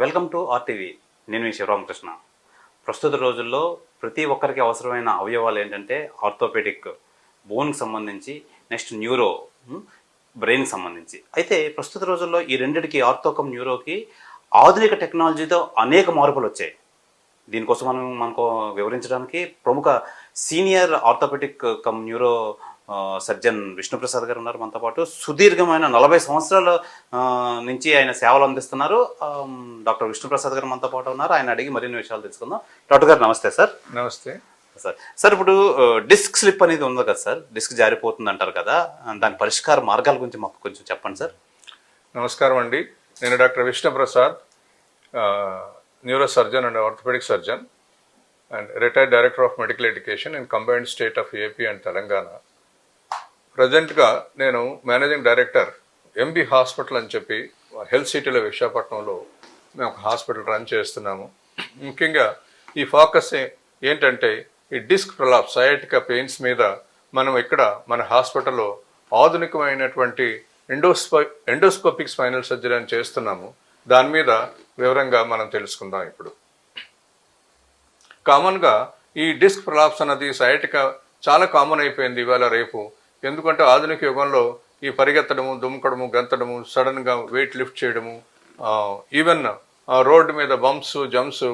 Welcome to RTV. నేను మీ శివరామకృష్ణ. ప్రస్తుత రోజుల్లో ప్రతి ఒక్కరికి అవసరమైన అవయవాలు ఏంటంటే ఆర్థోపెడిక్ బోన్కి సంబంధించి నెక్స్ట్ న్యూరో బ్రెయిన్కి సంబంధించి. అయితే ప్రస్తుత రోజుల్లో ఈ రెండిటికి ఆర్థోకం న్యూరోకి ఆధునిక టెక్నాలజీతో అనేక మార్పులు వచ్చాయి. దీనికోసం మనం మనకు వివరించడానికి ప్రముఖ senior orthopaedic cum neuro surgeon Vishnuprasad garu ఉన్నారు మనతో పాటు. సుదీర్ఘమైన నలభై సంవత్సరాల నుంచి ఆయన సేవలు అందిస్తున్నారు. డాక్టర్ విష్ణుప్రసాద్ గారు మనతో పాటు ఉన్నారు. ఆయన అడిగి మరిన్ని విషయాలు తెలుసుకుందాం. డాక్టర్ గారు నమస్తే సార్. నమస్తే. సార్ సార్ ఇప్పుడు డిస్క్ స్లిప్ అనేది ఉంది కదా సార్. డిస్క్ జారిపోతుంది అంటారు కదా. దాని పరిష్కార మార్గాల గురించి మాకు కొంచెం చెప్పండి సార్. నమస్కారం అండి. నేను doctor Vishnuprasad neuro surgeon and orthopaedic surgeon and retired director of medical education in combined state of AP and Telangana. ప్రజెంట్గా నేను మేనేజింగ్ డైరెక్టర్ ఎంబీ హాస్పిటల్ అని చెప్పి హెల్త్ సిటీలో విశాఖపట్నంలో మేము ఒక హాస్పిటల్ రన్ చేస్తున్నాము. ముఖ్యంగా ఈ ఫోకస్ ఏంటంటే ఈ డిస్క్ ప్రలాప్ సయాటికా పెయిన్స్ మీద మనం ఇక్కడ మన హాస్పిటల్లో ఆధునికమైనటువంటి ఎండోస్పో ఎండోస్కోపిక్ స్పైనల్ సర్జరీ అని చేస్తున్నాము. దాని మీద వివరంగా మనం తెలుసుకుందాం ఇప్పుడు. కామన్గా ఈ డిస్క్ ప్రలాప్స్ అన్నది సయాటిక చాలా కామన్ అయిపోయింది ఇవాళ రేపు. ఎందుకంటే ఆధునిక యుగంలో ఈ పరిగెత్తడము దుమ్ముకడము గంతడము సడన్గా వెయిట్ లిఫ్ట్ చేయడము ఈవెన్ రోడ్డు మీద బంప్స్ జంప్స్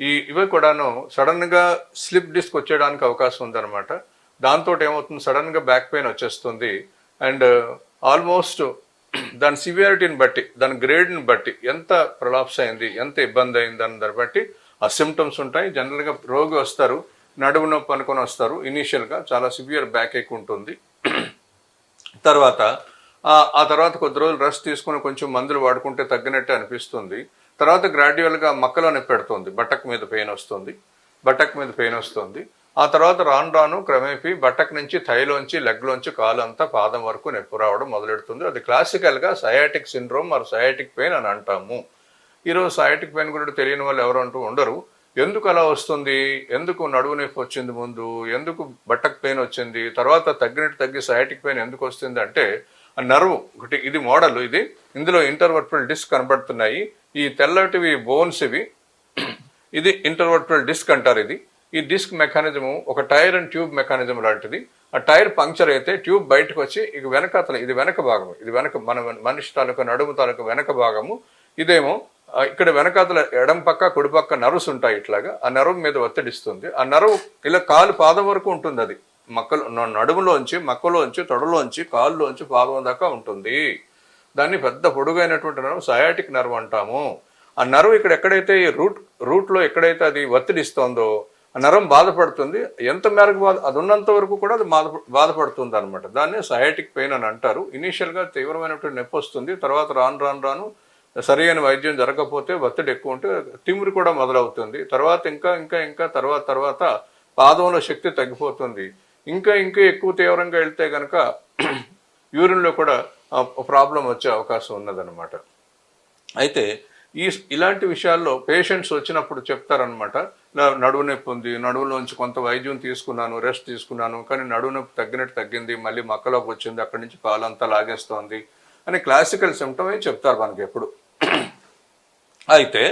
ఈ ఇవి కూడాను సడన్గా స్లిప్ డిస్క్ వచ్చేయడానికి అవకాశం ఉందన్నమాట. దాంతో ఏమవుతుంది? సడన్గా బ్యాక్ పెయిన్ వచ్చేస్తుంది. అండ్ ఆల్మోస్ట్ దాని సివియారిటీని బట్టి దాని గ్రేడ్ని బట్టి ఎంత ప్రొలాప్స్ అయింది ఎంత ఇబ్బంది అయింది అని దాన్ని బట్టి ఆ సిమ్టమ్స్ ఉంటాయి. జనరల్గా రోగి వస్తారు. నడుము నొప్పి అనుకొని వస్తారు. ఇనీషియల్గా చాలా సివియర్ బ్యాక్ ఎక్ ఉంటుంది. తర్వాత ఆ- ఆ తర్వాత కొద్ది రోజులు రెస్ట్ తీసుకుని కొంచెం మందులు వాడుకుంటే తగ్గినట్టే అనిపిస్తుంది. తర్వాత గ్రాడ్యువల్గా మక్కలో నొప్పి పెడుతుంది. బట్టక్ మీద పెయిన్ వస్తుంది. బట్టక్ మీద పెయిన్ వస్తుంది. ఆ తర్వాత రాను రాను క్రమేపీ బట్టక్ నుంచి థైలోంచి లెగ్లోంచి కాలు అంతా పాదం వరకు నొప్పి రావడం మొదలెడుతుంది. అది క్లాసికల్గా సయాటిక్ సిండ్రోమ్ మరి సయాటిక్ పెయిన్ అని అంటాము. ఈరోజు సయాటిక్ పెయిన్ గురించి తెలియని వాళ్ళు ఎవరు అంటూ ఉండరు. ఎందుకు అలా వస్తుంది? ఎందుకు నడువు నొప్పి వచ్చింది ముందు? ఎందుకు బట్టకు పెయిన్ వచ్చింది? తర్వాత తగ్గినట్టు తగ్గి సయాటిక్ పెయిన్ ఎందుకు వస్తుంది అంటే ఆ నర్వ్ ఒకటి ఇది మోడల్ ఇది. ఇందులో ఇంటర్వర్టల్ డిస్క్ కనబడుతున్నాయి. ఈ తెల్లటివి బోన్స్ ఇవి. ఇది ఇంటర్వర్టల్ డిస్క్ అంటారు ఇది. ఈ డిస్క్ మెకానిజము ఒక టైర్ అండ్ ట్యూబ్ మెకానిజం లాంటిది. ఆ టైర్ పంక్చర్ అయితే ట్యూబ్ బయటకు వచ్చి ఇక వెనకాతల ఇది వెనక భాగము. ఇది వెనక మన మనిషి తాలూకా నడుము తాలూకా వెనక భాగము. ఇదేమో ఇక్కడ వెనకాతల ఎడం పక్క కుడి పక్క నర్వ్స్ ఉంటాయి ఇట్లాగా. ఆ నర్వ్ మీద ఒత్తిడిస్తుంది ఆ నర్వ్ ఇలా కాలు పాదం వరకు ఉంటుంది అది. మక్కలు నడుములోంచి మక్కలోంచి తొడలోంచి కాళ్ళలోంచి పాదం దాకా ఉంటుంది. దాన్ని పెద్ద పొడుగైనటువంటి నర్వ్ సయాటిక్ నర్వ్ అంటాము. ఆ నర్వ్ ఇక్కడ ఎక్కడైతే రూట్ రూట్లో ఎక్కడైతే అది ఒత్తిడిస్తోందో ఆ నరం బాధపడుతుంది. ఎంత మేరకు బాధ అది ఉన్నంత వరకు కూడా అది బాధ బాధపడుతుంది అనమాట దాన్ని సయాటిక్ పెయిన్ అని అంటారు. ఇనీషియల్గా తీవ్రమైనటువంటి నొప్పి వస్తుంది. తర్వాత రాను రాను రాను సరైన వైద్యం జరగకపోతే ఒత్తిడి ఎక్కువ ఉంటే తిమ్మిరి కూడా మొదలవుతుంది. తర్వాత ఇంకా ఇంకా ఇంకా తర్వాత తర్వాత పాదంలో శక్తి తగ్గిపోతుంది. ఇంకా ఇంకా ఎక్కువ తీవ్రంగా వెళ్తే కనుక యూరిన్లో కూడా ప్రాబ్లం వచ్చే అవకాశం ఉన్నదన్నమాట. అయితే ఈ ఇలాంటి విషయాల్లో పేషెంట్స్ వచ్చినప్పుడు చెప్తారనమాట నడువు నొప్పి ఉంది నడువులోంచి కొంత వైద్యం తీసుకున్నాను రెస్ట్ తీసుకున్నాను కానీ నడువు నొప్పి తగ్గినట్టు తగ్గింది మళ్ళీ మక్కలోకి వచ్చింది అక్కడి నుంచి కాలంతా లాగేస్తోంది అని క్లాసికల్ సిమ్టమ్ అని చెప్తారు మనకి ఎప్పుడు. అయితే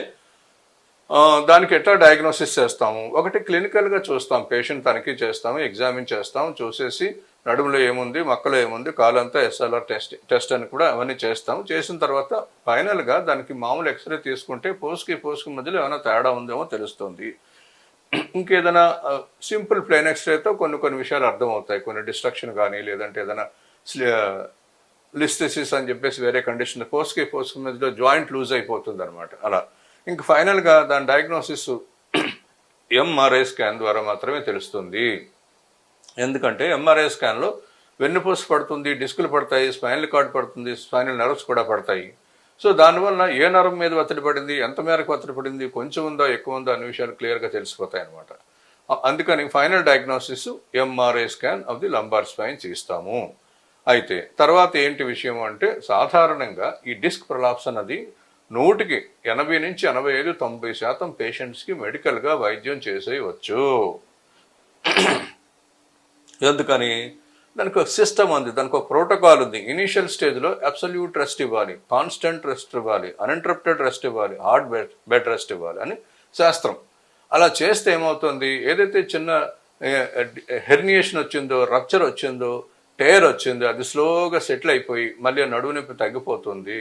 దానికి ఎట్లా డయాగ్నోసిస్ చేస్తాము? ఒకటి క్లినికల్గా చూస్తాం పేషెంట్ తనిఖీ చేస్తాము ఎగ్జామిన్ చేస్తాం చూసేసి నడుములో ఏముంది మక్కలో ఏముంది కాలంతా ఎస్ఎల్ఆర్ టెస్ట్ టెస్ట్ అని కూడా అవన్నీ చేస్తాం చేసిన తర్వాత ఫైనల్గా దానికి మామూలు ఎక్స్రే తీసుకుంటే పోస్కి పోస్కి మధ్యలో ఏమైనా తేడా ఉందేమో తెలుస్తుంది. ఇంకేదైనా సింపుల్ ప్లెయిన్ ఎక్స్రేతో కొన్ని కొన్ని విషయాలు అర్థమవుతాయి. కొన్ని డిస్ట్రక్షన్ కానీ లేదంటే ఏదైనా లిస్టెసిస్ అని చెప్పేసి వేరే కండిషన్ పోస్ట్కి పోస్ట్ మధ్యలో జాయింట్ లూజ్ అయిపోతుంది అనమాట అలా. ఇంక ఫైనల్గా దాని డయాగ్నోసిస్ ఎంఆర్ఐ స్కాన్ ద్వారా మాత్రమే తెలుస్తుంది. ఎందుకంటే ఎంఆర్ఐ స్కాన్లో వెన్నుపూస పడుతుంది డిస్కులు పడతాయి స్పైనల్ కార్డ్ పడుతుంది స్పైనల్ నర్వ్స్ కూడా పడతాయి. సో దానివల్ల ఏ నరం మీద ఒత్తిడి పడింది ఎంత మేరకు ఒత్తిడి పడింది కొంచెం ఉందా ఎక్కువ ఉందా అనే విషయాలు క్లియర్గా తెలిసిపోతాయి అనమాట అందుకని final diagnosis MRI scan of the lumbar spine చేస్తాము. అయితే తర్వాత ఏంటి విషయం అంటే సాధారణంగా ఈ డిస్క్ ప్రలాప్స్ అన్నది నూటికి ఎనభై నుంచి ఎనభై ఐదు తొంభై శాతం పేషెంట్స్కి మెడికల్గా వైద్యం చేసేయవచ్చు. ఎందుకని? దానికి ఒక సిస్టమ్ ఉంది దానికి ఒక ప్రోటోకాల్ ఉంది. ఇనీషియల్ స్టేజ్లో అబ్సల్యూట్ రెస్ట్ ఇవ్వాలి కాన్స్టెంట్ రెస్ట్ ఇవ్వాలి అన్ఇంటరప్టెడ్ రెస్ట్ ఇవ్వాలి హార్డ్ బెడ్ బెడ్ రెస్ట్ ఇవ్వాలి అని శాస్త్రం. అలా చేస్తే ఏమవుతుంది? ఏదైతే చిన్న హెర్నియేషన్ వచ్చిందో రప్చర్ వచ్చిందో టైర్ వచ్చింది అది స్లోగా సెటిల్ అయిపోయి మళ్ళీ నడువు నొప్పి తగ్గిపోతుంది.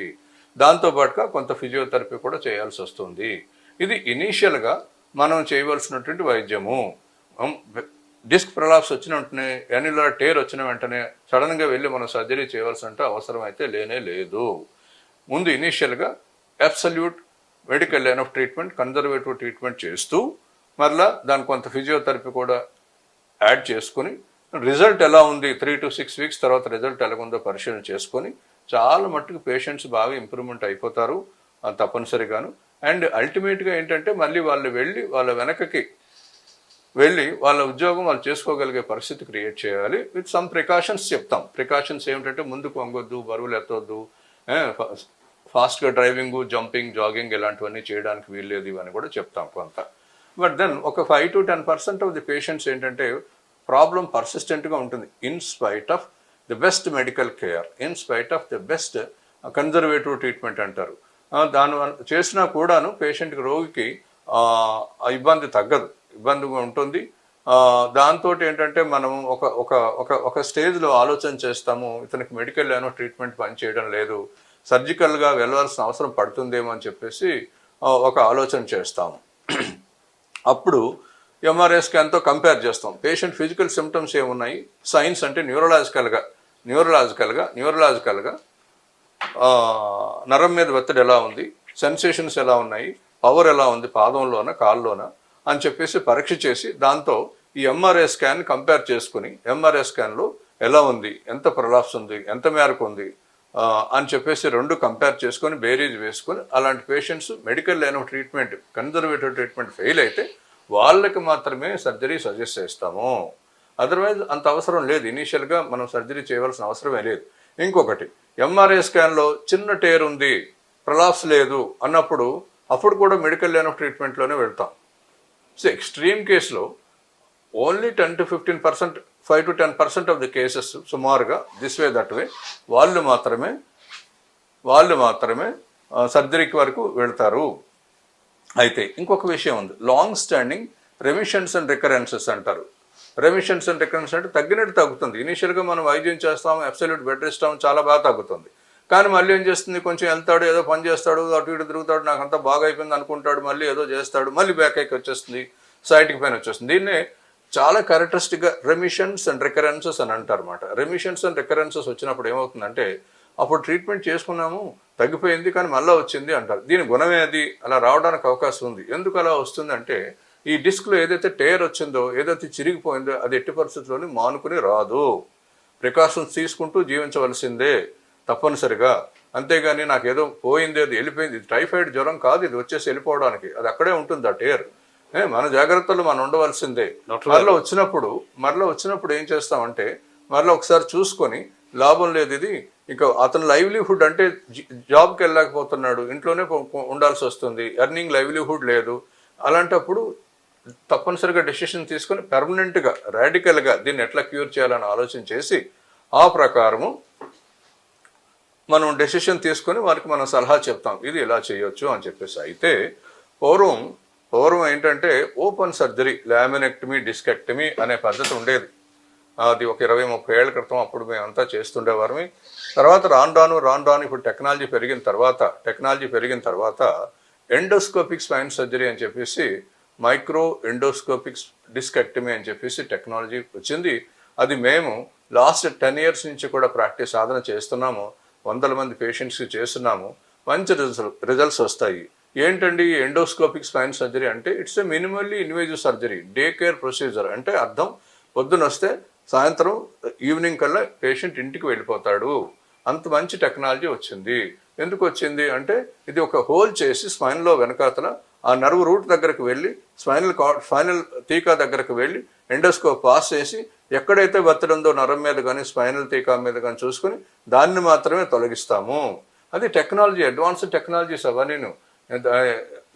దాంతోపాటుగా కొంత ఫిజియోథెరపీ కూడా చేయాల్సి వస్తుంది. ఇది ఇనీషియల్గా మనం చేయవలసినటువంటి వైద్యము. డిస్క్ ప్రలాప్స్ వచ్చిన వెంటనే ఎనిలా టేర్ వచ్చిన వెంటనే సడన్గా వెళ్ళి మనం సర్జరీ చేయవలసిన అవసరం అయితే లేనే లేదు. ముందు ఇనీషియల్గా absolute medical line of treatment conservative treatment చేస్తూ మరలా దాని కొంత ఫిజియోథెరపీ కూడా యాడ్ చేసుకుని రిజల్ట్ ఎలా ఉంది? త్రీ టు సిక్స్ వీక్స్ తర్వాత రిజల్ట్ ఎలా ఉందో పరిశీలన చేసుకొని చాలా మట్టుకు పేషెంట్స్ బాగా ఇంప్రూవ్మెంట్ అయిపోతారు తప్పనిసరిగాను. అండ్ అల్టిమేట్గా ఏంటంటే మళ్ళీ వాళ్ళు వెళ్ళి వాళ్ళ వెనకకి వెళ్ళి వాళ్ళ ఉద్యోగం వాళ్ళు చేసుకోగలిగే పరిస్థితి క్రియేట్ చేయాలి. విత్ సమ్ ప్రికాషన్స్ చెప్తాం. ప్రికాషన్స్ ఏమిటంటే ముందుకు వంగొద్దు బరువులు ఎత్తొద్దు ఫాస్ట్గా డ్రైవింగ్ జంపింగ్ జాగింగ్ ఇలాంటివన్నీ చేయడానికి వీల్లేదు ఇవన్నీ కూడా చెప్తాం కొంత. బట్ దెన్ ఒక five to ten percent of the patients ఏంటంటే ప్రాబ్లం పర్సిస్టెంట్గా ఉంటుంది. In spite of the best medical care in spite of the best conservative treatment అంటారు. దాని చేసినా కూడాను పేషెంట్కి రోగికి ఇబ్బంది తగ్గదు. ఇబ్బందిగా ఉంటుంది. దాంతో ఏంటంటే మనం ఒక ఒక ఒక ఒక స్టేజ్లో ఆలోచన చేస్తాము ఇతనికి మెడికల్ ఏమో ట్రీట్మెంట్ పనిచేయడం లేదు సర్జికల్గా వెళ్ళవలసిన అవసరం పడుతుందేమో అని చెప్పేసి ఒక ఆలోచన చేస్తాము. అప్పుడు ఎంఆర్ఐ స్కాన్తో కంపేర్ చేస్తాం. పేషెంట్ ఫిజికల్ సిమ్టమ్స్ ఏమున్నాయి? సైన్స్ అంటే న్యూరలాజికల్గా న్యూరలాజికల్గా న్యూరలాజికల్గా నరం మీద ఒత్తిడి ఎలా ఉంది? సెన్సేషన్స్ ఎలా ఉన్నాయి? పవర్ ఎలా ఉంది? పాదంలోన? కాల్లోన? అని చెప్పేసి పరీక్ష చేసి దాంతో ఈ ఎంఆర్ఐ స్కాన్ కంపేర్ చేసుకుని ఎంఆర్ఐ స్కాన్లో ఎలా ఉంది? ఎంత ప్రలాప్స్ ఉంది? ఎంత మేరకు ఉంది? అని చెప్పేసి రెండు కంపేర్ చేసుకొని బేరీజ్ వేసుకొని అలాంటి patients medical line of treatment conservative treatment fail అయితే వాళ్ళకి మాత్రమే సర్జరీ సజెస్ట్ చేస్తాము. అదర్వైజ్ అంత అవసరం లేదు. ఇనీషియల్గా మనం సర్జరీ చేయవలసిన అవసరమే లేదు. ఇంకొకటి ఎంఆర్ఐ స్కాన్లో చిన్న టేర్ ఉంది ప్రలాప్స్ లేదు అన్నప్పుడు అప్పుడు కూడా మెడికల్ లైన్ ఆఫ్ ట్రీట్మెంట్లోనే వెళ్తాం. సో ఎక్స్ట్రీమ్ కేసులో only ten to fifteen percent five to ten percent of the cases సుమారుగా దిస్ వే దట్ వే వాళ్ళు మాత్రమే వాళ్ళు మాత్రమే సర్జరీకి వరకు వెళ్తారు. అయితే ఇంకొక విషయం ఉంది. Long standing remissions and recurrences అంటారు. రెమిషన్స్ అండ్ రికరెన్స్ అంటే తగ్గినట్టు తగ్గుతుంది. ఇనీషియల్గా మనం వైద్యం చేస్తాం అబ్సల్యూట్ బెడ్ ఇస్తాం చాలా బాగా తగ్గుతుంది. కానీ మళ్ళీ ఏం చేస్తుంది? కొంచెం వెళ్తాడు ఏదో పని చేస్తాడు అటు ఇటు తిరుగుతాడు నాకు అంతా బాగా అయిపోయింది అనుకుంటాడు మళ్ళీ ఏదో చేస్తాడు మళ్ళీ బ్యాక్ ఎక్కి వచ్చేస్తుంది సైట్కి పైన వచ్చేస్తుంది. దీన్నే చాలా క్యారెక్టరిస్టిక్గా రెమిషన్స్ అండ్ రికరెన్సెస్ అని అంటారు అనమాట రెమిషన్స్ అండ్ రికరెన్సెస్ వచ్చినప్పుడు ఏమవుతుందంటే అప్పుడు ట్రీట్మెంట్ చేసుకున్నాము తగ్గిపోయింది కానీ మళ్ళీ వచ్చింది అంటారు. దీని గుణమే అది అలా రావడానికి అవకాశం ఉంది. ఎందుకు అలా వస్తుందంటే ఈ డిస్క్లో ఏదైతే టేర్ వచ్చిందో ఏదైతే చిరిగిపోయిందో అది ఎట్టి పరిస్థితుల్లోని మానుకుని రాదు. ప్రికాషన్స్ తీసుకుంటూ జీవించవలసిందే తప్పనిసరిగా. అంతేగాని నాకు ఏదో పోయింది అది వెళ్ళిపోయింది. ఇది టైఫాయిడ్ జ్వరం కాదు ఇది వచ్చేసి వెళ్ళిపోవడానికి. అది అక్కడే ఉంటుంది ఆ టేర్. ఏ, మన జాగ్రత్తలు మనం ఉండవలసిందే. మరలా వచ్చినప్పుడు మరలా వచ్చినప్పుడు ఏం చేస్తామంటే మరలా ఒకసారి చూసుకొని లాభం లేదు ఇది ఇంకా అతని లైవ్లీహుడ్ అంటే జి- జాబ్కి వెళ్ళలేకపోతున్నాడు ఇంట్లోనే ఉండాల్సి వస్తుంది ఎర్నింగ్ లైవ్లీహుడ్ లేదు. అలాంటప్పుడు తప్పనిసరిగా డెసిషన్ తీసుకొని పెర్మనెంట్గా రాడికల్గా దీన్ని ఎట్లా క్యూర్ చేయాలని ఆలోచన చేసి ఆ ప్రకారము మనం డెసిషన్ తీసుకొని వారికి మనం సలహా చెప్తాం. ఇది ఇలా చేయొచ్చు అని చెప్పేసి అయితే పూర్వం పూర్వం ఏంటంటే ఓపెన్ సర్జరీ లామినెక్టమీ డిస్కెక్టమీ అనే పద్ధతి ఉండేది. అది ఒక ఇరవై ముప్పై ఏళ్ళ క్రితం అప్పుడు మేమంతా చేస్తుండేవారమే. తర్వాత రాను రాను రాను రాను ఇప్పుడు టెక్నాలజీ పెరిగిన తర్వాత టెక్నాలజీ పెరిగిన తర్వాత ఎండోస్కోపిక్ స్పైన్ సర్జరీ అని చెప్పేసి మైక్రో ఎండోస్కోపిక్ డిస్కెక్టమీ అని చెప్పేసి టెక్నాలజీ వచ్చింది. అది మేము లాస్ట్ టెన్ ఇయర్స్ నుంచి కూడా ప్రాక్టీస్ సాధన చేస్తున్నాము. వందల మంది పేషెంట్స్కి చేస్తున్నాము. మంచి రిజల్ట్ రిజల్ట్స్ వస్తాయి. ఏంటండి ఎండోస్కోపిక్ స్పైన్ సర్జరీ అంటే it's a minimally invasive surgery day care procedure. అంటే అర్థం పొద్దున వస్తే సాయంత్రం ఈవినింగ్ కల్లా పేషెంట్ ఇంటికి వెళ్ళిపోతాడు. అంత మంచి టెక్నాలజీ వచ్చింది. ఎందుకు వచ్చింది అంటే ఇది ఒక హోల్ చేసి స్పైన్లో వెనకాతల ఆ నర్వ్ రూట్ దగ్గరకు వెళ్ళి స్పైనల్ స్పైనల్ టీకా దగ్గరకు వెళ్ళి ఎండోస్కోప్ పాస్ చేసి ఎక్కడైతే బతడందో నరం మీద కానీ స్పైనల్ టీకా మీద కానీ చూసుకొని దాన్ని మాత్రమే తొలగిస్తాము. అది టెక్నాలజీ అడ్వాన్స్డ్ టెక్నాలజీస్ అవన్నీను.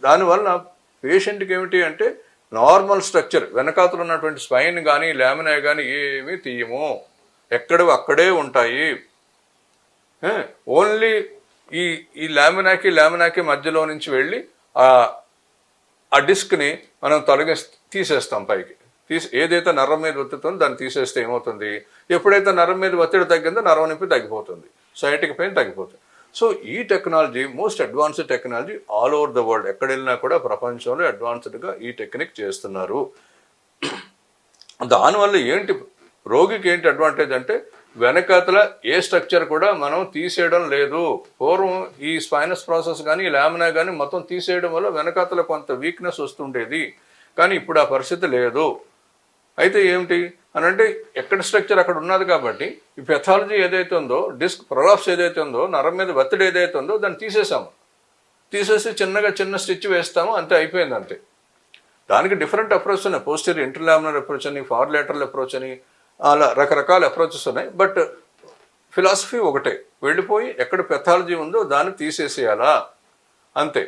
దానివల్ల పేషెంట్కి ఏమిటి అంటే నార్మల్ స్ట్రక్చర్ వెనకాతలు ఉన్నటువంటి స్పైన్ కానీ లామినా కానీ ఏమీ తీయము. ఎక్కడో అక్కడే ఉంటాయి. ఓన్లీ ఈ ఈ లామినాకి లామినాకి మధ్యలో నుంచి వెళ్ళి ఆ ఆ డిస్క్ని మనం తొలగి తీసేస్తాం పైకి. తీసి ఏదైతే నరం మీద ఒత్తుతుందో దాన్ని తీసేస్తే ఏమవుతుంది? ఎప్పుడైతే నరం మీద ఒత్తిడి తగ్గిందో నరం నొప్పి తగ్గిపోతుంది. సైటిక్ పెయిన్ తగ్గిపోతుంది. సో ఈ technology most advanced technology all over the world ఎక్కడ వెళ్ళినా కూడా ప్రపంచంలో అడ్వాన్స్డ్గా ఈ టెక్నిక్ చేస్తున్నారు. దానివల్ల ఏంటి రోగికి ఏంటి అడ్వాంటేజ్ అంటే వెనకాతల ఏ స్ట్రక్చర్ కూడా మనం తీసేయడం లేదు. పూర్వం ఈ స్పైనస్ ప్రాసెస్ కానీ ఈ లామినా కానీ మొత్తం తీసేయడం వల్ల వెనకాతల కొంత వీక్నెస్ వస్తుండేది. కానీ ఇప్పుడు ఆ పరిస్థితి లేదు. అయితే ఏమిటి? అని అంటే ఎక్కడ స్ట్రక్చర్ అక్కడ ఉన్నది కాబట్టి ఈ పెథాలజీ ఏదైతే ఉందో డిస్క్ ప్రొలాప్స్ ఏదైతే ఉందో నరం మీద ఒత్తిడి ఏదైతే ఉందో దాన్ని తీసేసాము. తీసేసి చిన్నగా చిన్న స్టిచ్ వేస్తాము అంతే అయిపోయింది అంతే. దానికి డిఫరెంట్ అప్రోచ్ ఉన్నాయి. పోస్టర్ ఇంటర్లామినర్ అప్రోచ్ అని ఫార్ లేటరల్ అప్రోచ్ అని అలా రకరకాల అప్రోచెస్ ఉన్నాయి. బట్ ఫిలాసఫీ ఒకటే. వెళ్ళిపోయి ఎక్కడ పెథాలజీ ఉందో దాన్ని తీసేసేయాలా? అంతే.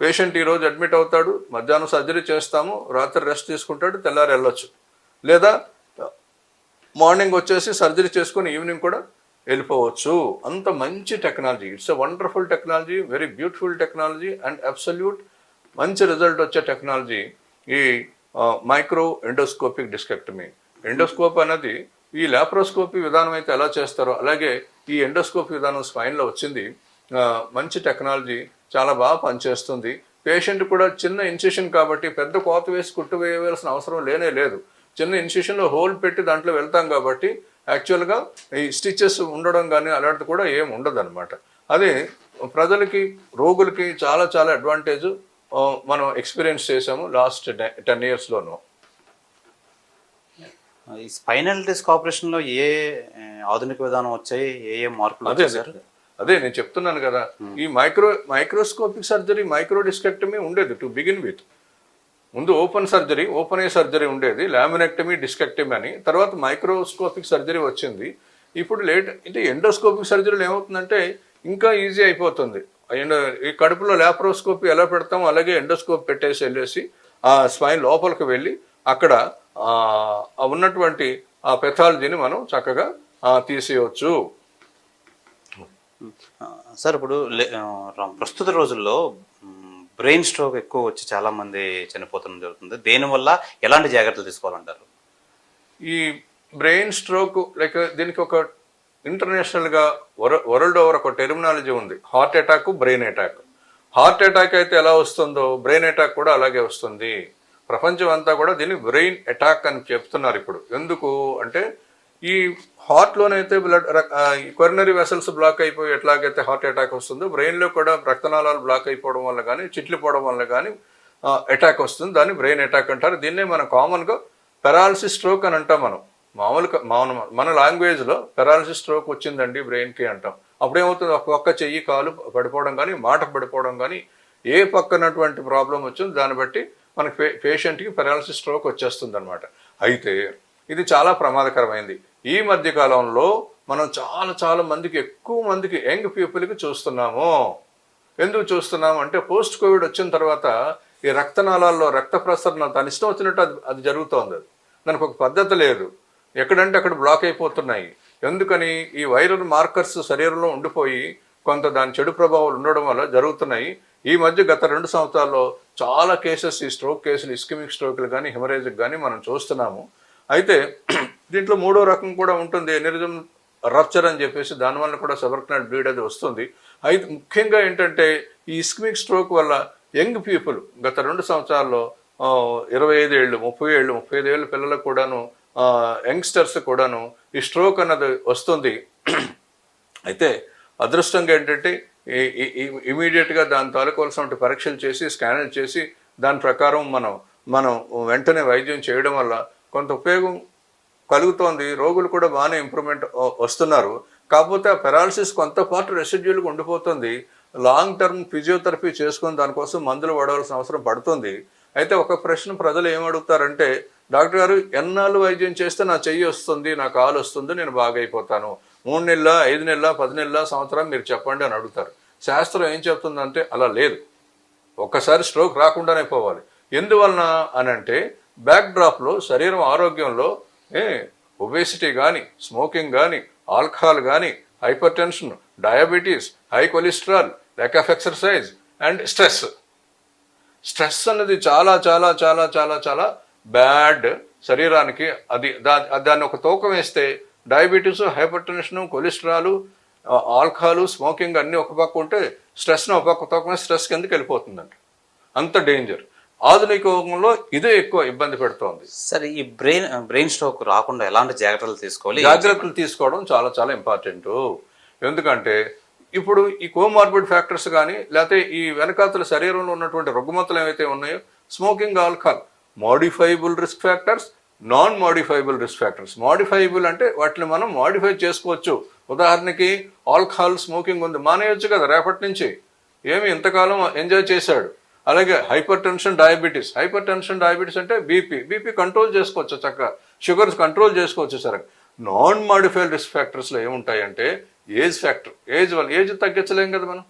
పేషెంట్ ఈరోజు అడ్మిట్ అవుతాడు మధ్యాహ్నం సర్జరీ చేస్తాము రాత్రి రెస్ట్ తీసుకుంటాడు తెల్లారి వెళ్ళొచ్చు. లేదా మార్నింగ్ వచ్చేసి సర్జరీ చేసుకొని ఈవినింగ్ కూడా వెళ్ళిపోవచ్చు. అంత మంచి technology it's a wonderful technology very beautiful technology and absolute మంచి రిజల్ట్ వచ్చే టెక్నాలజీ ఈ మైక్రో ఎండోస్కోపిక్ డిస్కెక్టమీ ఎండోస్కోప్ అనేది ఈ లాప్రోస్కోపీ విధానం అయితే ఎలా చేస్తారో అలాగే ఈ ఎండోస్కోపీ విధానం స్పైన్లో వచ్చింది. మంచి టెక్నాలజీ చాలా బాగా పనిచేస్తుంది. పేషెంట్ కూడా చిన్న ఇన్సిషన్ కాబట్టి పెద్ద కోత వేసి కుట్టు వేయవలసిన అవసరం లేనే లేదు. చిన్న ఇన్సిషన్లో హోల్ పెట్టి దాంట్లో వెళ్తాం కాబట్టి యాక్చువల్గా ఈ స్టిచెస్ ఉండడం కానీ అలాంటిది కూడా ఏం ఉండదు అనమాట అదే ప్రజలకి రోగులకి చాలా చాలా అడ్వాంటేజ్ మనం ఎక్స్పీరియన్స్ చేసాము లాస్ట్ టెన్ ఇయర్స్లోనూ. ఈ స్పైనల్ డిస్క్ ఆపరేషన్లో ఏ ఏ, ఆధునిక విధానం వచ్చాయి? ఏ ఏ మార్పులు అదే సార్? అదే నేను చెప్తున్నాను కదా. ఈ micro microscopic surgery micro discectomy ఉండేది టు బిగిన్ విత్ ముందు ఓపెన్ సర్జరీ ఓపెన్ ఏ సర్జరీ ఉండేది లామినెక్టమీ డిస్కెక్టమీ అని. తర్వాత మైక్రోస్కోపిక్ సర్జరీ వచ్చింది. ఇప్పుడు లేట్ అంటే ఎండోస్కోపిక్ సర్జరీలు ఏమవుతుందంటే ఇంకా ఈజీ అయిపోతుంది. ఈ కడుపులో లాప్రోస్కోపీ ఎలా పెడతామో అలాగే ఎండోస్కోప్ పెట్టేసి వెళ్ళేసి ఆ స్పైన్ లోపలికి వెళ్ళి అక్కడ ఉన్నటువంటి ఆ పెథాలజీని మనం చక్కగా తీసేయవచ్చు సార్ ఇప్పుడు ప్రస్తుత రోజుల్లో బ్రెయిన్ స్ట్రోక్ ఎక్కువ వచ్చి చాలా మంది చనిపోవడం జరుగుతుంది. దేనివల్ల ఎలాంటి జాగ్రత్తలు తీసుకోవాలంటారు? ఈ బ్రెయిన్ స్ట్రోక్ లైక్ దీనికి ఒక ఇంటర్నేషనల్గా వర వరల్డ్ ఓవర్ ఒక టెర్మినాలజీ ఉంది. Heart attack brain attack. Heart attack అయితే ఎలా వస్తుందో బ్రెయిన్ అటాక్ కూడా అలాగే వస్తుంది. ప్రపంచం అంతా కూడా దీన్ని బ్రెయిన్ అటాక్ అని చెప్తున్నారు ఇప్పుడు. ఎందుకు అంటే ఈ హార్ట్లోనైతే బ్లడ్ కొరినరీ వెసల్స్ బ్లాక్ అయిపోయి ఎట్లాగైతే హార్ట్ అటాక్ వస్తుందో బ్రెయిన్లో కూడా రక్తనాళాలు బ్లాక్ అయిపోవడం వల్ల కానీ చిట్లిపోవడం వల్ల కానీ అటాక్ వస్తుంది. దాన్ని బ్రెయిన్ అటాక్ అంటారు. దీన్నే మనం కామన్గా పెరాలసిస్ స్ట్రోక్ అని అంటాం మనం. మామూలుగా మన మన లాంగ్వేజ్లో పెరాలసిస్ స్ట్రోక్ వచ్చిందండి బ్రెయిన్కి అంటాం. అప్పుడేమవుతుంది? ఒక చెయ్యి కాలు పడిపోవడం కానీ మాట పడిపోవడం కానీ ఏ పక్కనటువంటి ప్రాబ్లం వచ్చిందో దాన్ని బట్టి మనకి పే పేషెంట్కి పెరాలసిస్ స్ట్రోక్ వచ్చేస్తుంది అనమాట అయితే ఇది చాలా ప్రమాదకరమైంది. ఈ మధ్య కాలంలో మనం చాలా చాలా మందికి ఎక్కువ మందికి యంగ్ పీపుల్కి చూస్తున్నాము. ఎందుకు చూస్తున్నాము అంటే పోస్ట్ కోవిడ్ వచ్చిన తర్వాత ఈ రక్తనాళాల్లో రక్త ప్రసరణ తన ఇష్టం వచ్చినట్టు అది అది జరుగుతోంది. అది దానికి ఒక పద్ధతి లేదు. ఎక్కడంటే అక్కడ బ్లాక్ అయిపోతున్నాయి. ఎందుకని ఈ వైరల్ మార్కర్స్ శరీరంలో ఉండిపోయి కొంత దాని చెడు ప్రభావాలు ఉండడం వల్ల జరుగుతున్నాయి. ఈ మధ్య గత రెండు సంవత్సరాల్లో చాలా కేసెస్ ఈ స్ట్రోక్ కేసులు ఇస్కిమిక్ స్ట్రోక్లు కానీ హెమరేజ్కి కానీ మనం చూస్తున్నాము. అయితే దీంట్లో మూడో రకం కూడా ఉంటుంది. ఎనిరిజం రప్చర్ అని చెప్పేసి దానివల్ల కూడా సబర్కనల్ బ్లీడ్ అది వస్తుంది. అయితే ముఖ్యంగా ఏంటంటే ఈ ఇస్కిమిక్ స్ట్రోక్ వల్ల యంగ్ పీపుల్ గత రెండు సంవత్సరాల్లో ఇరవై ఐదు ఏళ్ళు ముప్పై ఏళ్ళు ముప్పై ఐదు ఏళ్ళు పిల్లలకు కూడాను యంగ్స్టర్స్ కూడాను ఈ స్ట్రోక్ అన్నది వస్తుంది. అయితే అదృష్టంగా ఏంటంటే ఇమీడియట్గా దాని తాలూకోవాల్సిన పరీక్షలు చేసి స్కానర్ చేసి దాని ప్రకారం మనం మనం వెంటనే వైద్యం చేయడం వల్ల కొంత ఉపయోగం కలుగుతోంది. రోగులు కూడా బాగానే ఇంప్రూవ్మెంట్ వస్తున్నారు. కాకపోతే ఆ పెరాలసిస్ కొంత పాటు రెసిడ్యూల్గా ఉండిపోతుంది. లాంగ్ టర్మ్ ఫిజియోథెరపీ చేసుకుని దానికోసం మందులు వాడవలసిన అవసరం పడుతుంది. అయితే ఒక ప్రశ్న ప్రజలు ఏమడుగుతారంటే డాక్టర్ గారు ఎన్నాళ్ళు వైద్యం చేస్తే నా చెయ్యి వస్తుంది నా కాలు వస్తుంది నేను బాగైపోతాను. మూడు నెలల ఐదు నెలల పది నెలల సంవత్సరం మీరు చెప్పండి అని అడుగుతారు. శాస్త్రం ఏం చెప్తుందంటే అలా లేదు. ఒక్కసారి స్ట్రోక్ రాకుండానే పోవాలి. ఎందువలన అని అంటే బ్యాక్ డ్రాప్లో శరీరం ఆరోగ్యంలో ఒబేసిటీ కానీ స్మోకింగ్ కానీ ఆల్కహాల్ కానీ hypertension diabetes high cholesterol lack of exercise and stress stress అనేది చాలా చాలా చాలా చాలా చాలా బ్యాడ్ శరీరానికి అది దా- దాన్ని ఒక తూకం వేస్తే diabetes hypertension cholesterol alcohol smoking అన్ని ఒక పక్క ఉంటే స్ట్రెస్ను ఒక పక్క తూకం వేస్తే స్ట్రెస్ కిందకి వెళ్ళిపోతుందంట. అంత డేంజర్. ఆధునిక యుగంలో ఇదే ఎక్కువ ఇబ్బంది పెడుతోంది. సరే ఈ బ్రెయిన్ బ్రెయిన్ స్ట్రోక్ రాకుండా ఎలాంటి జాగ్రత్తలు తీసుకోవాలి? జాగ్రత్తలు తీసుకోవడం చాలా చాలా ఇంపార్టెంట్. ఎందుకంటే ఇప్పుడు ఈ కోమార్బిడ్ ఫ్యాక్టర్స్ కానీ లేకపోతే ఈ వెనకాతల శరీరంలో ఉన్నటువంటి రుగ్మతలు ఏవైతే ఉన్నాయో smoking alcohol modifiable risk factors non modifiable risk factors. Modifiable అంటే వాటిని మనం మోడిఫై చేసుకోవచ్చు. ఉదాహరణకి ఆల్కహాల్ స్మోకింగ్ ఉంది. మానేయొచ్చు కదా రేపటి నుంచి. ఏమి ఇంతకాలం ఎంజాయ్ చేశాడు. అలాగే hypertension diabetes. Hypertension diabetes అంటే బీపీ. బీపీ కంట్రోల్ చేసుకోవచ్చు చక్కగా. షుగర్స్ కంట్రోల్ చేసుకోవచ్చు సరే. నాన్ మాడిఫైడ్ రిస్క్ ఫ్యాక్టర్స్లో ఏముంటాయంటే ఏజ్ ఫ్యాక్టర్. ఏజ్ వల్ల ఏజ్ తగ్గించలేం కదా మనం.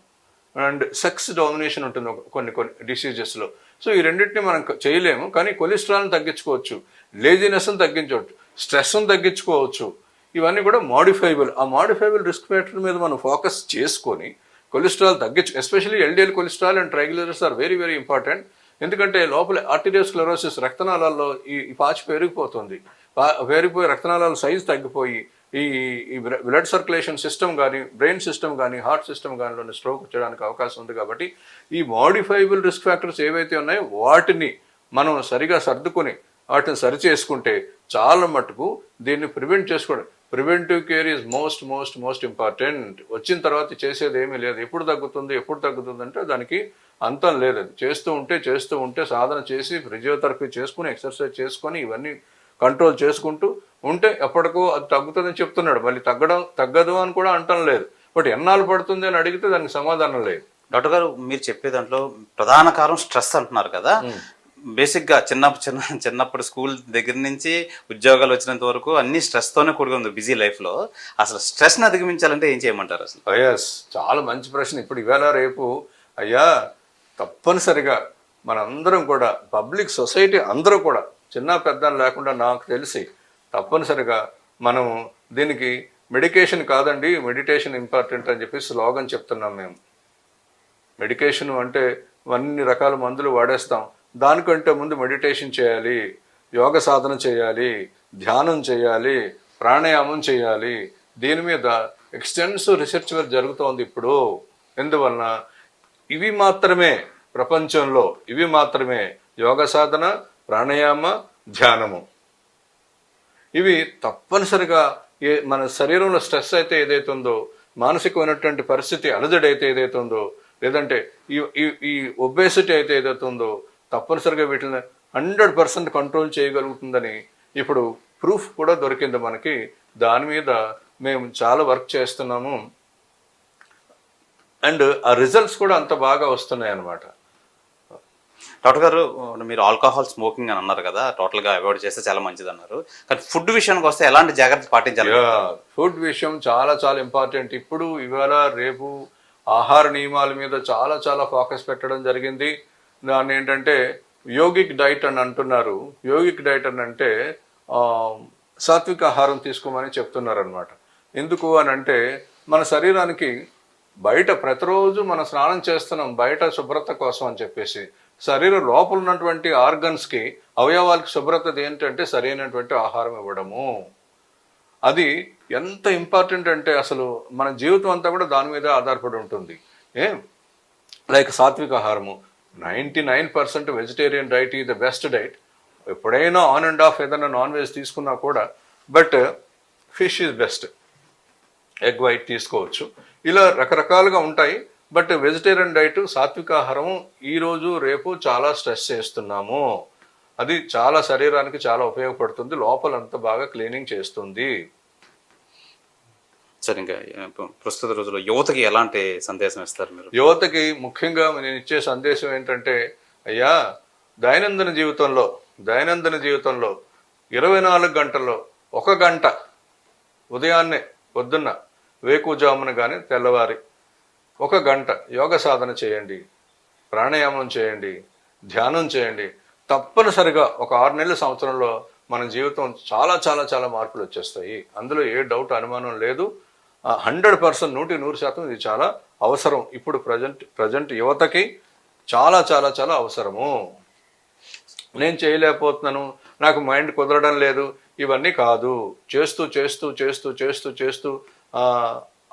అండ్ సెక్స్ డామినేషన్ ఉంటుంది కొన్ని కొన్ని డిసీజెస్లో. సో ఈ రెండింటిని మనం చేయలేము. కానీ కొలెస్ట్రాల్ని తగ్గించుకోవచ్చు. లేజినెస్ని తగ్గించవచ్చు. స్ట్రెస్ని తగ్గించుకోవచ్చు. ఇవన్నీ కూడా మాడిఫైబుల్. ఆ మాడిఫైబుల్ రిస్క్ ఫ్యాక్టర్ మీద మనం ఫోకస్ చేసుకొని కొలెస్ట్రాల్ తగ్గించు especially LDL cholesterol and triglycerides are very very important. ఎందుకంటే లోపల ఆర్టీరియోస్క్లరోసిస్ రక్తనాళాల్లో ఈ ఈ పాచి పెరిగిపోతుంది. పా- పెరిగిపోయి రక్తనాళాల సైజు తగ్గిపోయి ఈ ఈ బ్లడ్ సర్క్యులేషన్ సిస్టమ్ కానీ బ్రెయిన్ సిస్టమ్ కానీ హార్ట్ సిస్టమ్ కానీ స్ట్రోక్ వచ్చడానికి అవకాశం ఉంది కాబట్టి ఈ మాడిఫైబుల్ రిస్క్ ఫ్యాక్టర్స్ ఏవైతే ఉన్నాయో వాటిని మనం సరిగా సర్దుకొని వాటిని సరి చేసుకుంటే చాలా మటుకు దీన్ని ప్రివెంట్ చేసుకోవడం preventive care is most most most important. వచ్చిన తర్వాత చేసేది ఏమీ లేదు. ఎప్పుడు తగ్గుతుంది ఎప్పుడు తగ్గుతుంది అంటే దానికి అంతం లేదు. అది చేస్తూ ఉంటే చేస్తూ ఉంటే సాధన చేసి ఫిజియోథెరపీ చేసుకుని ఎక్సర్సైజ్ చేసుకొని ఇవన్నీ కంట్రోల్ చేసుకుంటూ ఉంటే ఎప్పటికో అది తగ్గుతుందని చెప్తున్నాడు. మళ్ళీ తగ్గడం తగ్గదు అని కూడా అంటం లేదు. బట్ ఎన్నాళ్ళు పడుతుంది అని అడిగితే దానికి సమాధానం లేదు. డాక్టర్ గారు మీరు చెప్పే దాంట్లో ప్రధాన కారణం స్ట్రెస్ అంటున్నారు కదా. బేసిక్గా చిన్న చిన్న చిన్నప్పుడు స్కూల్ దగ్గర నుంచి ఉద్యోగాలు వచ్చినంత వరకు అన్ని స్ట్రెస్తోనే తోనే ఉంది బిజీ లైఫ్లో. అసలు స్ట్రెస్ని అధిగమించాలంటే ఏం చేయమంటారు అసలు? అయ్యాస్ చాలా మంచి ప్రశ్న. ఇప్పుడు ఇవాళ రేపు అయ్యా తప్పనిసరిగా మనందరం కూడా పబ్లిక్ సొసైటీ అందరూ కూడా చిన్న పెద్ద అని లేకుండా నాకు తెలిసి తప్పనిసరిగా మనం దీనికి మెడికేషన్ కాదండి మెడిటేషన్ ఇంపార్టెంట్ అని చెప్పి స్లోగన్ చెప్తున్నాం మేము. మెడికేషన్ అంటే అన్ని రకాల మందులు వాడేస్తాం. దానికంటే ముందు మెడిటేషన్ చేయాలి యోగ సాధన చేయాలి ధ్యానం చేయాలి ప్రాణాయామం చేయాలి. దీని మీద ఎక్స్టెన్సివ్ రీసెర్చ్ వర్క్ జరుగుతోంది ఇప్పుడు. ఎందువలన ఇవి మాత్రమే ప్రపంచంలో ఇవి మాత్రమే యోగ సాధన ప్రాణాయామ ధ్యానము. ఇవి తప్పనిసరిగా ఏ మన శరీరంలో స్ట్రెస్ అయితే ఏదైతే ఉందో మానసికమైనటువంటి పరిస్థితి అలజడి అయితే ఏదైతే ఉందో లేదంటే ఈ ఈ ఈ ఒబేసిటీ అయితే ఏదైతే ఉందో తప్పనిసరిగా వీటిని హండ్రెడ్ పర్సెంట్ కంట్రోల్ చేయగలుగుతుందని ఇప్పుడు ప్రూఫ్ కూడా దొరికింది మనకి. దాని మీద మేము చాలా వర్క్ చేస్తున్నాము. అండ్ ఆ రిజల్ట్స్ కూడా అంత బాగా వస్తున్నాయి అన్నమాట. డాక్టర్ గారు మీరు ఆల్కహాల్ స్మోకింగ్ అని అన్నారు కదా టోటల్గా అవాయిడ్ చేస్తే చాలా మంచిది అన్నారు కానీ ఫుడ్ విషయానికి వస్తే ఎలాంటి జాగ్రత్తలు పాటించాలి? ఫుడ్ విషయం చాలా చాలా ఇంపార్టెంట్. ఇప్పుడు ఇవాళ రేపు ఆహార నియమాల మీద చాలా చాలా ఫోకస్ పెట్టడం జరిగింది. దాన్ని ఏంటంటే యోగిక్ డైట్ అని అంటున్నారు. యోగిక్ డైట్ అని అంటే సాత్విక ఆహారం తీసుకోమని చెప్తున్నారు అనమాట ఎందుకు అని అంటే మన శరీరానికి బయట ప్రతిరోజు మనం స్నానం చేస్తున్నాం బయట శుభ్రత కోసం అని చెప్పేసి. శరీరం లోపల ఉన్నటువంటి ఆర్గన్స్కి అవయవాలకి శుభ్రత ఏంటంటే సరైనటువంటి ఆహారం ఇవ్వడము. అది ఎంత ఇంపార్టెంట్ అంటే అసలు మన జీవితం అంతా కూడా దాని మీద ఆధారపడి ఉంటుంది. ఏ? లైక్ సాత్విక ఆహారము. Ninety nine percent vegetarian diet ఈ ద బెస్ట్ డైట్ ఎప్పుడైనా ఆన్ అండ్ ఆఫ్ ఏదైనా నాన్ వెజ్ తీసుకున్నా కూడా but fish is best egg white తీసుకోవచ్చు. ఇలా రకరకాలుగా ఉంటాయి. బట్ వెజిటేరియన్ డైట్ సాత్విక ఆహారం రేపు చాలా స్ట్రెస్ చేస్తున్నాము. అది చాలా శరీరానికి చాలా ఉపయోగపడుతుంది. లోపలంతా బాగా క్లీనింగ్ చేస్తుంది. సరిగ్గా ఇంకా ప్రస్తుత రోజుల్లో యువతకి ఎలాంటి సందేశం ఇస్తారు మీరు? యువతకి ముఖ్యంగా నేను ఇచ్చే సందేశం ఏంటంటే అయ్యా దైనందిన జీవితంలో దైనందిన జీవితంలో ఇరవై నాలుగు గంటల్లో ఒక గంట ఉదయాన్నే పొద్దున్న వేకుజామున కానీ తెల్లవారి ఒక గంట యోగ సాధన చేయండి ప్రాణాయామం చేయండి ధ్యానం చేయండి. తప్పనిసరిగా ఒక ఆరు నెలల సంవత్సరంలో మన జీవితం చాలా చాలా చాలా మార్పులు వచ్చేస్తాయి. అందులో ఏ డౌట్ అనుమానం లేదు. హండ్రెడ్ పర్సెంట్ నూటి నూరు శాతం ఇది చాలా అవసరం. ఇప్పుడు ప్రజెంట్ ప్రజెంట్ యువతకి చాలా చాలా చాలా అవసరము. నేను చేయలేకపోతున్నాను నాకు మైండ్ కుదరడం లేదు ఇవన్నీ కాదు. చేస్తూ చేస్తూ చేస్తూ చేస్తూ చేస్తూ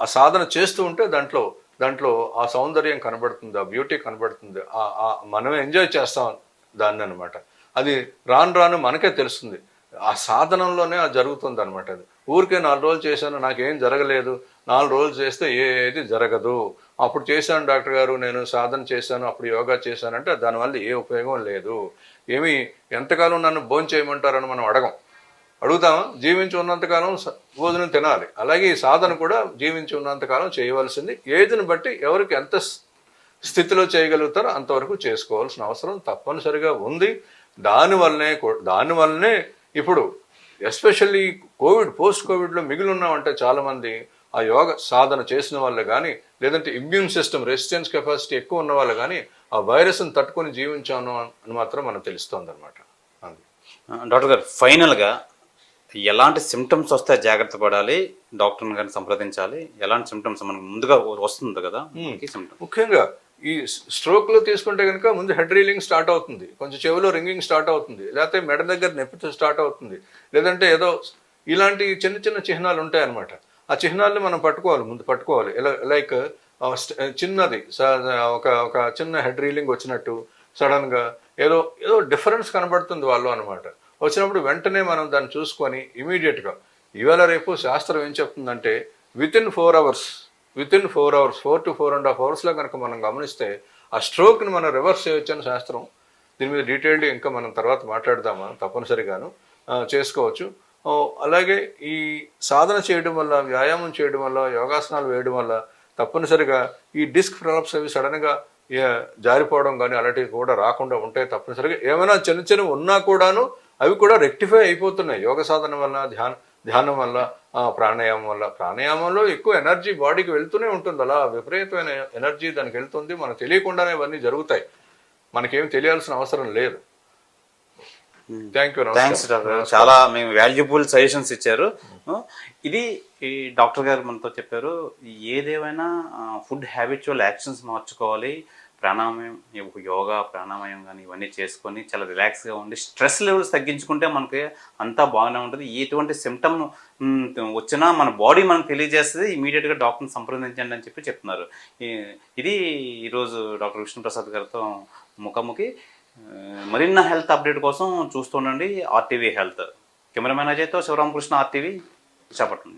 ఆ సాధన చేస్తూ ఉంటే దాంట్లో దాంట్లో ఆ సౌందర్యం కనబడుతుంది ఆ బ్యూటీ కనబడుతుంది ఆ ఆ మనం ఎంజాయ్ చేస్తాం దాన్ని అనమాట అది రాను రాను మనకే తెలుస్తుంది. ఆ సాధనంలోనే అది జరుగుతుంది అనమాట అది. ఊరికే నాలుగు రోజులు చేశాను నాకేం జరగలేదు. నాలుగు రోజులు చేస్తే ఏది జరగదు. అప్పుడు చేశాను డాక్టర్ గారు నేను సాధన చేశాను అప్పుడు యోగా చేశానంటే దానివల్ల ఏ ఉపయోగం లేదు. ఏమి ఎంతకాలం నన్ను భోజనం చేయమంటారని మనం అడగం. అడుగుతాం జీవించి ఉన్నంతకాలం భోజనం తినాలి. అలాగే ఈ సాధన కూడా జీవించి ఉన్నంతకాలం చేయవలసింది. ఏదిని బట్టి ఎవరికి ఎంత స్థితిలో చేయగలుగుతారో అంతవరకు చేసుకోవాల్సిన అవసరం తప్పనిసరిగా ఉంది. దానివల్లనే దానివల్లనే ఇప్పుడు ఎస్పెషల్లీ కోవిడ్ పోస్ట్ కోవిడ్లో మిగిలి ఉన్నామంటే చాలామంది ఆ యోగ సాధన చేసిన వాళ్ళు కానీ లేదంటే ఇమ్యూన్ సిస్టమ్ రెసిస్టెన్స్ కెపాసిటీ ఎక్కువ ఉన్న వాళ్ళు కానీ ఆ వైరస్ని తట్టుకొని జీవించాను అని మాత్రం మనకు తెలుస్తుంది అనమాట డాక్టర్ గారు ఫైనల్గా ఎలాంటి సిమ్టమ్స్ వస్తే జాగ్రత్త పడాలి డాక్టర్ గారిని సంప్రదించాలి ఎలాంటి సిమ్టమ్స్ మనకు ముందుగా వస్తుంది కదా సిమ్టమ్ ముఖ్యంగా ఈ స్ట్రోక్లో తీసుకుంటే కనుక ముందు హెడ్ రీలింగ్ స్టార్ట్ అవుతుంది. కొంచెం చెవిలో రింగింగ్ స్టార్ట్ అవుతుంది. లేకపోతే మెడ దగ్గర నొప్పి స్టార్ట్ అవుతుంది. లేదంటే ఏదో ఇలాంటి చిన్న చిన్న చిహ్నాలు ఉంటాయన్నమాట. ఆ చిహ్నాలను మనం పట్టుకోవాలి ముందు పట్టుకోవాలి. లైక్ చిన్నది ఒక ఒక చిన్న హెడ్ రీలింగ్ వచ్చినట్టు సడన్గా ఏదో ఏదో డిఫరెన్స్ కనబడుతుంది వాళ్ళు అనమాట వచ్చినప్పుడు వెంటనే మనం దాన్ని చూసుకొని ఇమీడియట్గా ఇవాళ రేపు శాస్త్రం ఏం చెప్తుందంటే within four hours within four hours four to four and half అవర్స్లో కనుక మనం గమనిస్తే ఆ స్ట్రోక్ని మనం రివర్స్ చేయవచ్చని శాస్త్రం. దీని మీద డీటెయిల్డ్ ఇంకా మనం తర్వాత మాట్లాడదాము? తప్పనిసరిగాను. చేసుకోవచ్చు. అలాగే ఈ సాధన చేయడం వల్ల వ్యాయామం చేయడం వల్ల యోగాసనాలు వేయడం వల్ల తప్పనిసరిగా ఈ డిస్క్ ప్రలాప్స్ అవి సడన్గా జారిపోవడం కానీ అలాంటివి కూడా రాకుండా ఉంటాయి తప్పనిసరిగా ఏమైనా చిన్న చిన్నవి ఉన్నా కూడాను అవి కూడా రెక్టిఫై అయిపోతున్నాయి. యోగ సాధన వల్ల ధ్యాన ధ్యానం వల్ల ప్రాణాయామం వల్ల. ప్రాణాయామంలో ఎక్కువ ఎనర్జీ బాడీకి వెళ్తూనే ఉంటుంది. అలా విపరీతమైన ఎనర్జీ దానికి వెళ్తుంది. మనకు తెలియకుండానే ఇవన్నీ జరుగుతాయి. మనకేం తెలియాల్సిన అవసరం లేదు. Thank you thanks doctor. చాలా మేము వాల్యుబుల్ సజెషన్స్ ఇచ్చారు. ఇది ఈ డాక్టర్ గారు మనతో చెప్పారు. ఏదేమైనా ఫుడ్ హ్యాబిచువల్ యాక్షన్స్ మార్చుకోవాలి. ప్రాణాయామం ఈ యోగా ప్రాణాయామం కానీ ఇవన్నీ చేసుకొని చాలా రిలాక్స్గా ఉండి స్ట్రెస్ లెవెల్స్ తగ్గించుకుంటే మనకి అంతా బాగానే ఉంటుంది. ఎటువంటి సిమ్టమ్ వచ్చినా మన బాడీ మనకు తెలియజేస్తుంది ఇమీడియట్గా డాక్టర్ని సంప్రదించండి అని చెప్పి చెప్తున్నారు. ఇది ఈరోజు డాక్టర్ విష్ణుప్రసాద్ గారితో ముఖాముఖి. మరిన్న హెల్త్ అప్డేట్ కోసం చూస్తుండండి ఆర్టీవీ హెల్త్. కెమెరామెన్ అజయ్తో శివరామకృష్ణ ఆర్టీవీ విశాఖపట్నం నుంచి.